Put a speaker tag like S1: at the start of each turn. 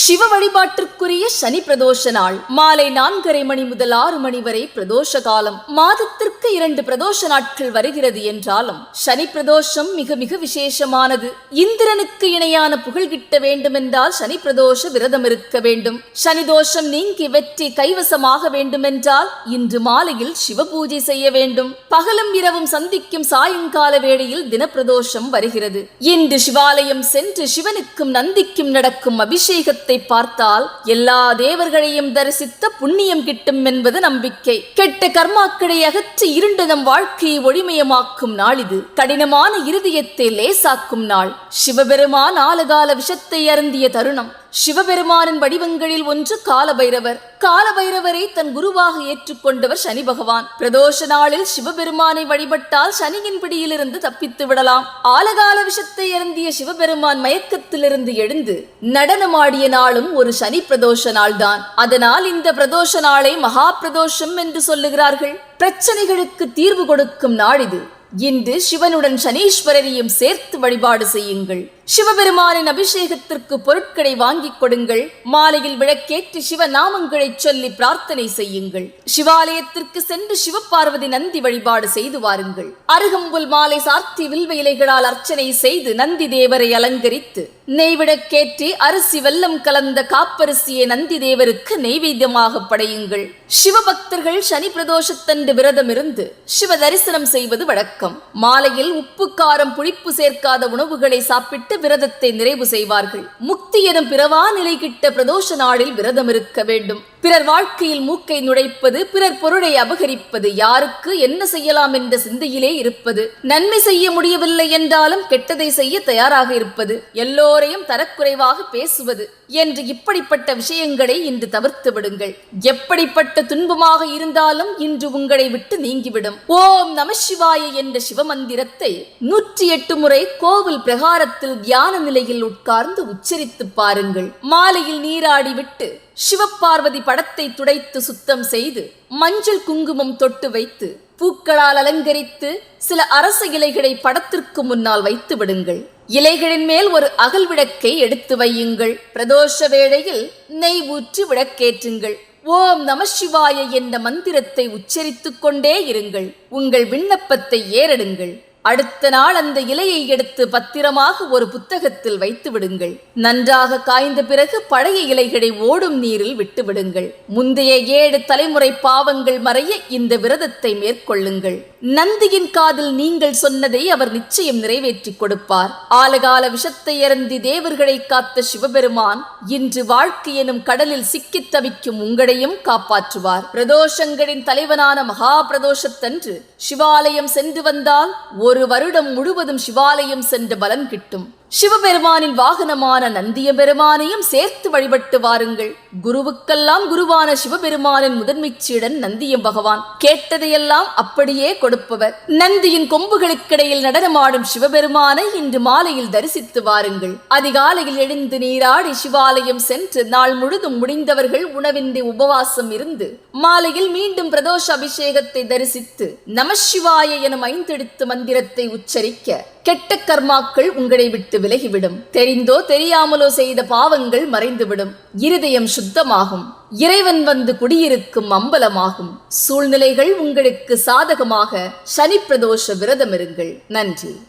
S1: சிவ வழிபாட்டிற்குரிய சனி பிரதோஷ நாள். மாலை நான்கரை மணி முதல் ஆறு மணி வரை பிரதோஷ காலம். மாதத்திற்கு இரண்டு பிரதோஷ நாட்கள் வருகிறது என்றாலும் சனி பிரதோஷம் மிக மிக விசேஷமானது. இந்திரனுக்கு இணையான புகழ் கிட்ட வேண்டுமென்றால் சனி பிரதோஷ விரதம் இருக்க வேண்டும். சனி தோஷம் நீங்கி வெற்றி கைவசமாக வேண்டுமென்றால் இன்று மாலையில் சிவ பூஜை செய்ய வேண்டும். பகலும் இரவும் சந்திக்கும் சாயங்கால வேளையில் தினப்பிரதோஷம் வருகிறது. இன்று சிவாலயம் சென்று சிவனுக்கும் நந்திக்கும் நடக்கும் அபிஷேகத்தை பார்த்தால் எல்லா தேவர்களையும் தரிசித்த புண்ணியம் கிட்டும் என்பது நம்பிக்கை. கெட்ட கர்மாக்களை அகற்றி இருண்ட நம் வாழ்க்கையை ஒளிமயமாக்கும் நாள் இது. கடினமான இருதயத்தை லேசாக்கும் நாள். சிவபெருமான் ஆலகால விஷத்தை அருந்திய தருணம். சிவபெருமானின் வடிவங்களில் ஒன்று காலபைரவர். காலபைரவரை தன் குருவாக ஏற்றுக்கொண்டவர் சனி பகவான். பிரதோஷ நாளில் சிவபெருமானை வழிபட்டால் சனியின் பிடியிலிருந்து தப்பித்து விடலாம். ஆலகால விஷத்தை அருந்திய சிவபெருமான் மயக்கத்திலிருந்து எழுந்து நடனமாடிய நாளும் ஒரு சனி பிரதோஷ நாள்தான். அதனால் இந்த பிரதோஷ நாளை மகா பிரதோஷம் என்று சொல்லுகிறார்கள். பிரச்சனைகளுக்கு தீர்வு கொடுக்கும் நாள் இது. இன்று சிவனுடன் சனீஸ்வரரையும் சேர்த்து வழிபாடு செய்யுங்கள். சிவபெருமானின் அபிஷேகத்திற்கு பொருட்களை வாங்கிக் கொடுங்கள். மாலையில் விளக்கேற்றி சிவ நாமங்களை சொல்லி பிரார்த்தனை செய்யுங்கள். சிவாலயத்திற்கு சென்று சிவபார்வதி நந்தி வழிபாடு செய்து வாருங்கள். அருகம்புல் மாலை சார்த்தி வில்வ இலைகளால் அர்ச்சனை செய்து நந்தி தேவரை அலங்கரித்து நெய்விடக்கேற்றி அரிசி வெல்லம் கலந்த காப்பரிசியை நந்தி தேவருக்கு நெய்வேத்தியமாக படையுங்கள். சிவபக்தர்கள் சனி பிரதோஷத்தன்று விரதம் இருந்து சிவ தரிசனம் செய்வது வழக்கம். மாலையில் உப்பு காரம் புளிப்பு சேர்க்காத உணவுகளை சாப்பிட்டு விரதத்தை நிறைவு செய்வார்கள். முக்தி எனும் பிறவா நிலை கிட்ட பிரதோஷ நாளில் விரதம் இருக்க வேண்டும். பிறர் வாழ்க்கையில் மூக்கை நுழைப்பது பிறர் பொருளை அபகரிப்பது யாருக்கு என்ன செய்யலாம் என்ற சிந்தையிலே இருப்பது நன்மை செய்ய முடியவில்லை என்றாலும் கெட்டதை செய்ய தயாராக இருப்பது எல்லோரையும் தரக்குறைவாக பேசுவது என்று இப்படிப்பட்ட விஷயங்களை இன்று தவிர்த்து விடுங்கள். எப்படிப்பட்ட துன்பமாக இருந்தாலும் இன்று உங்களை விட்டு நீங்கிவிடும். ஓம் நம சிவாய என்ற சிவமந்திரத்தை நூற்றி எட்டு முறை கோவில் பிரகாரத்தில் தியான நிலையில் உட்கார்ந்து உச்சரித்து பாருங்கள். மாலையில் நீராடிவிட்டு சிவப்பார்வதி சிவபார்வதி படத்தை துடைத்து சுத்தம் செய்து மஞ்சள் குங்குமம் தொட்டு வைத்து பூக்களால் அலங்கரித்து சில அரச இலைகளை படத்திற்கு முன்னால் வைத்து விடுங்கள். இலைகளின் மேல் ஒரு அகல் விளக்கை எடுத்து வையுங்கள். பிரதோஷ வேளையில் நெய் ஊற்றி விளக்கேற்றுங்கள். ஓம் நம சிவாய என்ற மந்திரத்தை உச்சரித்துக் கொண்டே இருங்கள். உங்கள் விண்ணப்பத்தை ஏறெடுங்கள். அடுத்த நாள் அந்த இலையை எடுத்து பத்திரமாக ஒரு புத்தகத்தில் வைத்து விடுங்கள். நன்றாக காய்ந்த பிறகு பழைய இலைகளை ஓடும் நீரில் விட்டு விடுங்கள். முந்தைய ஏழு தலைமுறை பாவங்கள் மறைய இந்த விரதத்தை மேற்கொள்ளுங்கள். நந்தியின் காதில் நீங்கள் சொன்னதை அவர் நிச்சயம் நிறைவேற்றிக் கொடுப்பார். ஆலகால விஷத்தை இறந்தி தேவர்களை காத்த சிவபெருமான் இன்று வாழ்க்கை எனும் கடலில் சிக்கித் தவிக்கும் உங்களையும் காப்பாற்றுவார். பிரதோஷங்களின் தலைவனான மகா பிரதோஷத்தன்று சிவாலயம் சென்று வந்தால் ஒரு வருடம் முழுவதும் சிவாலயம் சென்ற பலன் கிட்டும். சிவபெருமானின் வாகனமான நந்திய பெருமானையும் சேர்த்து வழிபட்டு வாருங்கள். குருவுக்கெல்லாம் குருவான சிவபெருமானின் முதன்மைச்சியுடன் சீடன் நந்தியம் பகவான். கேட்டதையெல்லாம் அப்படியே கொடுப்பவர். நந்தியின் கொம்புகளுக்கிடையில் நடனமாடும் சிவபெருமானை இன்று மாலையில் தரிசித்து வாருங்கள். அதிகாலையில் எழுந்து நீராடி சிவாலயம் சென்று நாள் முழுதும் முடிந்தவர்கள் உணவின்றி உபவாசம் இருந்து மாலையில் மீண்டும் பிரதோஷ அபிஷேகத்தை தரிசித்து நமசிவாய எனும் ஐந்தெடுத்து மந்திரத்தை உச்சரிக்க கெட்ட கர்மாக்கள் உங்களை விட்டு விலகிவிடும். தெரிந்தோ தெரியாமலோ செய்த பாவங்கள் மறைந்துவிடும். இருதயம் சுத்தமாகும். இறைவன் வந்து குடியிருக்கும் அம்பலமாகும். சூழ்நிலைகள் உங்களுக்கு சாதகமாக. சனி பிரதோஷ விரதம் இருங்கள் நன்றி.